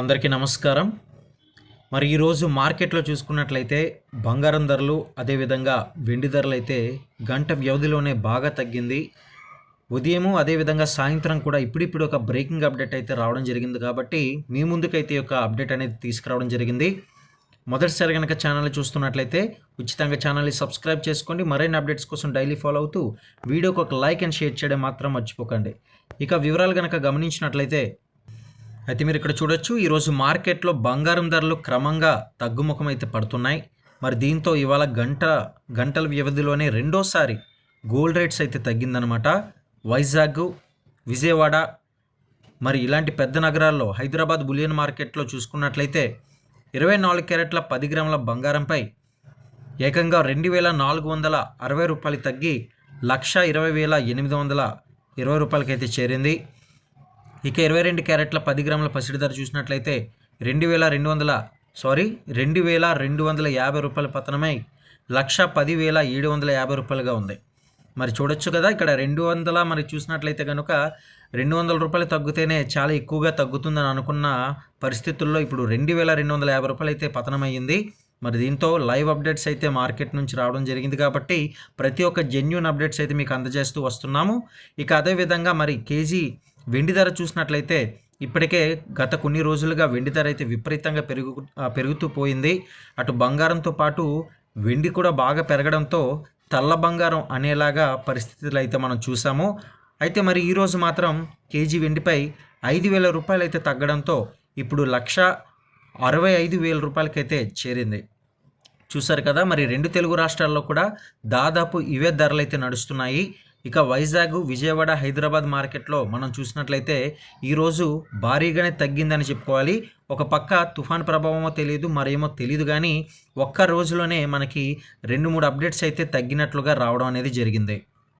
అందరికీ నమస్కారం. మరి ఈరోజు మార్కెట్లో చూసుకున్నట్లయితే బంగారం ధరలు అదేవిధంగా వెండి ధరలు అయితే గంట వ్యవధిలోనే బాగా తగ్గింది. ఉదయము అదేవిధంగా సాయంత్రం కూడా ఇప్పుడిప్పుడు ఒక బ్రేకింగ్ అప్డేట్ అయితే రావడం జరిగింది కాబట్టి మీ ముందుకైతే ఒక అప్డేట్ అనేది తీసుకురావడం జరిగింది. మొదటిసారి కనుక ఛానల్ చూస్తున్నట్లయితే ఉచితంగా ఛానల్ని సబ్స్క్రైబ్ చేసుకోండి. మరైన అప్డేట్స్ కోసం డైలీ ఫాలో అవుతూ వీడియోకి ఒక లైక్ అండ్ షేర్ చేయడం మాత్రం మర్చిపోకండి. ఇక వివరాలు కనుక గమనించినట్లయితే అయితే మీరు ఇక్కడ చూడొచ్చు ఈరోజు మార్కెట్లో బంగారం ధరలు క్రమంగా తగ్గుముఖం అయితే పడుతున్నాయి. మరి దీంతో ఇవాళ గంట గంటల వ్యవధిలోనే రెండోసారి గోల్డ్ రేట్స్ అయితే తగ్గిందనమాట వైజాగ్ విజయవాడ మరి ఇలాంటి పెద్ద నగరాల్లో హైదరాబాద్ బులియన్ మార్కెట్లో చూసుకున్నట్లయితే ఇరవై నాలుగు క్యారెట్ల పది గ్రాముల బంగారంపై ఏకంగా రెండు వేల నాలుగు వందల అరవై రూపాయలు తగ్గి లక్ష ఇరవై వేల ఎనిమిది వందల ఇరవై రూపాయలకైతే చేరింది. ఇక ఇరవై రెండు క్యారెట్ల పది గ్రాముల పసిడి ధర చూసినట్లయితే రెండు వేల రెండు వందల సారీ రెండు వేల రెండు వందల యాభై రూపాయల పతనమై లక్ష పది వేల ఏడు వందల యాభై రూపాయలుగా ఉంది. మరి చూడొచ్చు కదా ఇక్కడ రెండు వందల మరి చూసినట్లయితే కనుక రెండు వందల రూపాయలు తగ్గితేనే చాలా ఎక్కువగా తగ్గుతుందని అనుకున్న పరిస్థితుల్లో ఇప్పుడు రెండు వేల రెండు వందల యాభై రూపాయలు అయితే పతనమయ్యింది. మరి దీంతో లైవ్ అప్డేట్స్ అయితే మార్కెట్ నుంచి రావడం జరిగింది కాబట్టి ప్రతి ఒక్క జెన్యున్ అప్డేట్స్ అయితే మీకు అందజేస్తూ వస్తున్నాము. ఇక అదేవిధంగా మరి కేజీ వెండి ధర చూసినట్లయితే ఇప్పటికే గత కొన్ని రోజులుగా వెండి ధర అయితే విపరీతంగా పెరుగు పెరుగుతూ పోయింది. అటు బంగారంతో పాటు వెండి కూడా బాగా పెరగడంతో తెల్ల బంగారం అనేలాగా పరిస్థితులు అయితే మనం చూసాము. అయితే మరి ఈరోజు మాత్రం కేజీ వెండిపై ఐదు వేల రూపాయలు అయితే తగ్గడంతో ఇప్పుడు లక్ష అరవై ఐదు వేల రూపాయలకైతే చేరింది. చూసారు కదా మరి రెండు తెలుగు రాష్ట్రాల్లో కూడా దాదాపు ఇవే ధరలు అయితే నడుస్తున్నాయి. ఇక వైజాగ్ విజయవాడ హైదరాబాద్ మార్కెట్లో మనం చూసినట్లయితే ఈరోజు భారీగానే తగ్గిందని చెప్పుకోవాలి. ఒక పక్క తుఫాన్ ప్రభావమో తెలియదు మరేమో తెలియదు కానీ ఒక్క రోజులోనే మనకి రెండు మూడు అప్డేట్స్ అయితే తగ్గినట్లుగా రావడం అనేది జరిగింది.